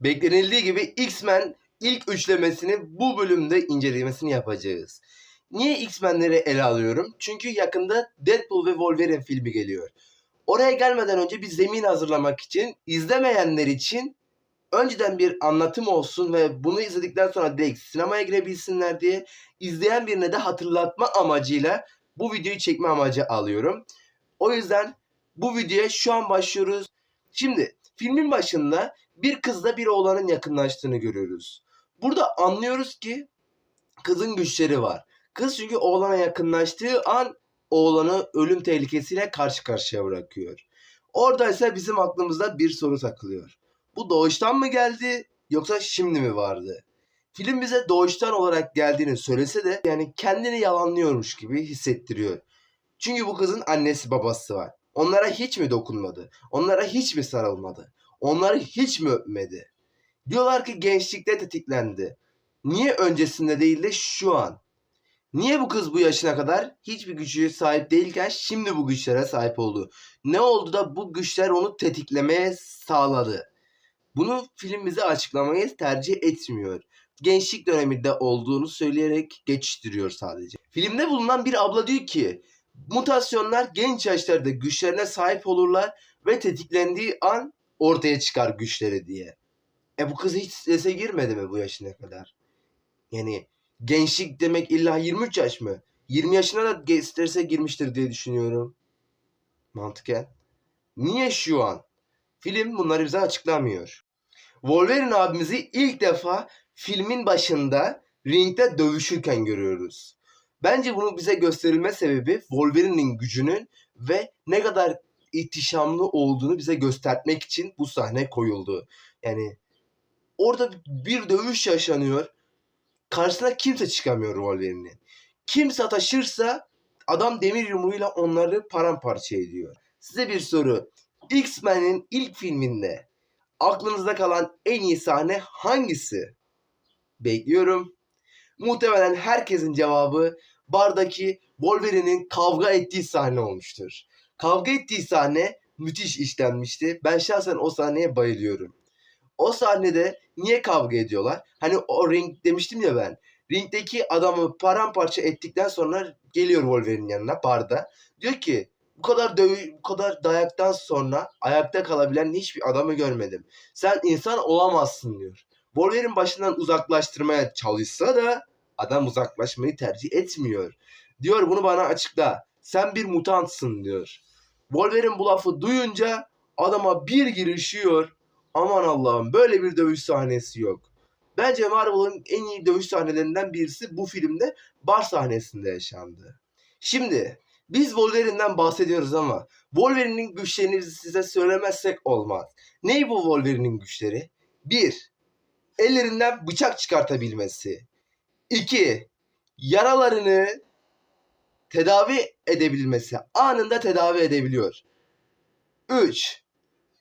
Beklenildiği gibi X-Men ilk üçlemesini bu bölümde incelemesini yapacağız. Niye X-Men'leri ele alıyorum? Çünkü yakında Deadpool ve Wolverine filmi geliyor. Oraya gelmeden önce bir zemin hazırlamak için, izlemeyenler için önceden bir anlatım olsun ve bunu izledikten sonra direkt sinemaya girebilsinler diye izleyen birine de hatırlatma amacıyla bu videoyu çekme amacı alıyorum. O yüzden bu videoya şu an başlıyoruz. Şimdi filmin başında bir kızla bir oğlanın yakınlaştığını görüyoruz. Burada anlıyoruz ki kızın güçleri var. Kız çünkü oğlana yakınlaştığı an oğlanı ölüm tehlikesiyle karşı karşıya bırakıyor. Orada ise bizim aklımızda bir soru takılıyor. Bu doğuştan mı geldi yoksa şimdi mi vardı? Film bize doğuştan olarak geldiğini söylese de yani kendini yalanlıyormuş gibi hissettiriyor. Çünkü bu kızın annesi babası var. Onlara hiç mi dokunmadı? Onlara hiç mi sarılmadı? Onları hiç mi öpmedi? Diyorlar ki gençlikte tetiklendi. Niye öncesinde değil de şu an? Niye bu kız bu yaşına kadar hiçbir gücü sahip değilken şimdi bu güçlere sahip oldu? Ne oldu da bu güçler onu tetiklemeye sağladı? Bunu film bize açıklamayı tercih etmiyor. Gençlik döneminde olduğunu söyleyerek geçiştiriyor sadece. Filmde bulunan bir abla diyor ki mutasyonlar genç yaşlarda güçlerine sahip olurlar ve tetiklendiği an ortaya çıkar güçleri diye. E bu kız hiç strese girmedi mi bu yaşına kadar? Yani gençlik demek illa 23 yaş mı? 20 yaşına da strese girmiştir diye düşünüyorum. Mantıken. Niye şu an? Film bunları bize açıklamıyor. Wolverine abimizi ilk defa filmin başında ringde dövüşürken görüyoruz. Bence bunu bize gösterilme sebebi Wolverine'in gücünün ve ne kadar ihtişamlı olduğunu bize göstermek için bu sahne koyuldu. Yani orada bir dövüş yaşanıyor. Karşısına kimse çıkamıyor Wolverine'in. Kim sataşırsa adam demir yumruğuyla onları paramparça ediyor. Size bir soru. X-Men'in ilk filminde aklınızda kalan en iyi sahne hangisi? Bekliyorum. Muhtemelen herkesin cevabı bardaki Wolverine'in kavga ettiği sahne olmuştur. Kavga ettiği sahne müthiş işlenmişti. Ben şahsen o sahneye bayılıyorum. O sahnede niye kavga ediyorlar? Hani o ring demiştim ya ben. Ringdeki adamı paramparça ettikten sonra geliyor Wolverine'in yanına barda. Diyor ki bu kadar dövü, bu kadar dayaktan sonra ayakta kalabilen hiçbir adamı görmedim. Sen insan olamazsın diyor. Wolverine başından uzaklaştırmaya çalışsa da adam uzaklaşmayı tercih etmiyor. Diyor bunu bana açıkla. Sen bir mutantsın diyor. Wolverine bu lafı duyunca adama bir girişiyor. Aman Allah'ım böyle bir dövüş sahnesi yok. Bence Marvel'ın en iyi dövüş sahnelerinden birisi bu filmde bar sahnesinde yaşandı. Şimdi biz Wolverine'den bahsediyoruz ama Wolverine'in güçlerini size söylemezsek olmaz. Ney bu Wolverine'in güçleri? 1. Ellerinden bıçak çıkartabilmesi. 2. Yaralarını tedavi edebilmesi. Anında tedavi edebiliyor. 3.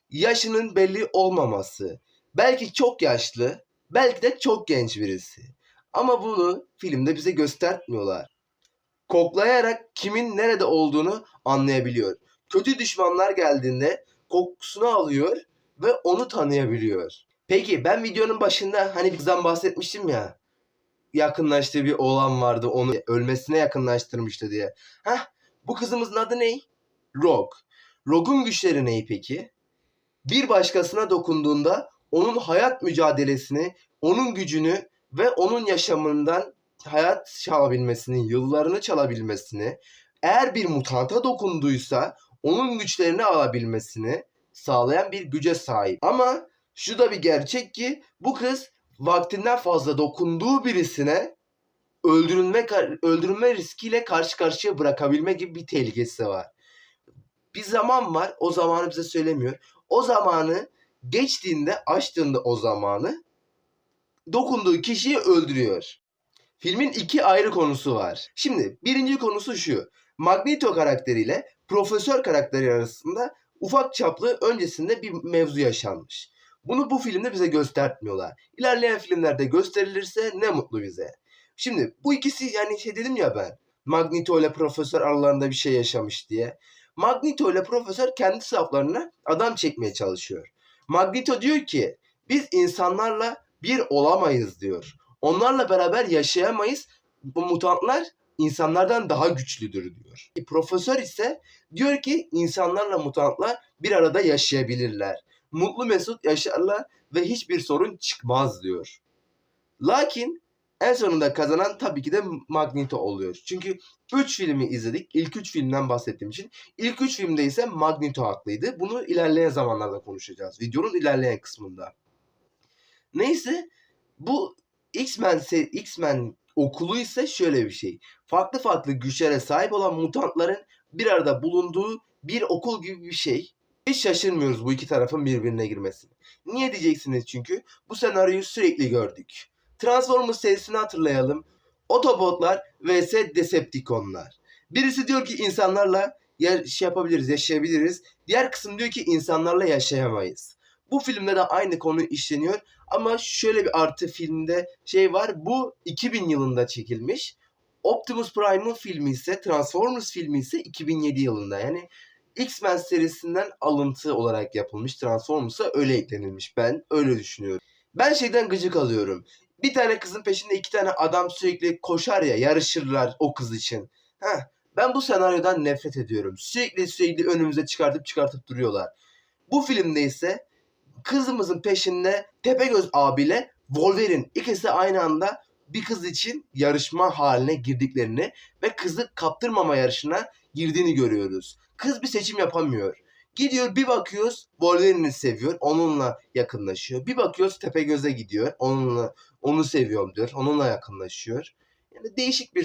Yaşının belli olmaması. Belki çok yaşlı, belki de çok genç birisi. Ama bunu filmde bize göstermiyorlar. Koklayarak kimin nerede olduğunu anlayabiliyor. Kötü düşmanlar geldiğinde kokusunu alıyor ve onu tanıyabiliyor. Peki ben videonun başında hani bir kızdan bahsetmiştim ya. Yakınlaştığı bir oğlan vardı onu ölmesine yakınlaştırmıştı diye. Heh bu kızımızın adı ne? Rogue. Rogue'un güçleri ne peki? Bir başkasına dokunduğunda onun hayat mücadelesini, onun gücünü ve onun yaşamından hayat çalabilmesini, yıllarını çalabilmesini, eğer bir mutanta dokunduysa onun güçlerini alabilmesini sağlayan bir güce sahip. Ama şu da bir gerçek ki bu kız vaktinden fazla dokunduğu birisine öldürülme öldürülme riskiyle karşı karşıya bırakabilme gibi bir tehlikesi var. Bir zaman var, o zamanı bize söylemiyor. O zamanı geçtiğinde, açtığında o zamanı dokunduğu kişiyi öldürüyor. Filmin iki ayrı konusu var. Şimdi birinci konusu şu. Magneto karakteriyle Profesör karakteri arasında ufak çaplı öncesinde bir mevzu yaşanmış. Bunu bu filmde bize göstermiyorlar. İlerleyen filmlerde gösterilirse ne mutlu bize. Şimdi bu ikisi yani şey dedim ya ben. Magneto ile Profesör aralarında bir şey yaşamış diye. Magneto ile Profesör kendi saflarına adam çekmeye çalışıyor. Magneto diyor ki Biz insanlarla bir olamayız diyor. Onlarla beraber yaşayamayız. Bu mutantlar insanlardan daha güçlüdür diyor. Profesör ise diyor ki insanlarla mutantlar bir arada yaşayabilirler. Mutlu mesut yaşarlar ve hiçbir sorun çıkmaz diyor. Lakin en sonunda kazanan tabii ki de Magneto oluyor. Çünkü 3 filmi izledik. İlk 3 filmden bahsettiğim için. İlk 3 filmde ise Magneto haklıydı. Bunu ilerleyen zamanlarda konuşacağız. Videonun ilerleyen kısmında. Neyse bu X-Men X-Men okulu ise şöyle bir şey. Farklı farklı güçlere sahip olan mutantların bir arada bulunduğu bir okul gibi bir şey. Hiç şaşırmıyoruz bu iki tarafın birbirine girmesine. Niye diyeceksiniz çünkü bu senaryoyu sürekli gördük. Transformers serisini hatırlayalım. Autobotlar vs Decepticonlar. Birisi diyor ki insanlarla ya şey yapabiliriz, yaşayabiliriz. Diğer kısım diyor ki insanlarla yaşayamayız. Bu filmde de aynı konu işleniyor ama şöyle bir artı filmde şey var. Bu 2000 yılında çekilmiş. Optimus Prime'ın filmi ise Transformers filmi ise 2007 yılında. Yani X-Men serisinden alıntı olarak yapılmış. Transformers'a öyle eklenilmiş. Ben öyle düşünüyorum. Ben şeyden gıcık alıyorum. Bir tane kızın peşinde iki tane adam sürekli koşar ya yarışırlar o kız için. Heh, ben bu senaryodan nefret ediyorum. Sürekli sürekli önümüze çıkartıp çıkartıp duruyorlar. Bu filmde ise kızımızın peşinde Tepegöz abiyle Wolverine ikisi aynı anda bir kız için yarışma haline girdiklerini ve kızı kaptırmama yarışına girdiğini görüyoruz. Kız bir seçim yapamıyor. Gidiyor bir bakıyoruz Wolverine'i seviyor. Onunla yakınlaşıyor. Bir bakıyoruz Tepegöz'e gidiyor. Onunla onu seviyorum diyor. Onunla yakınlaşıyor. Yani değişik bir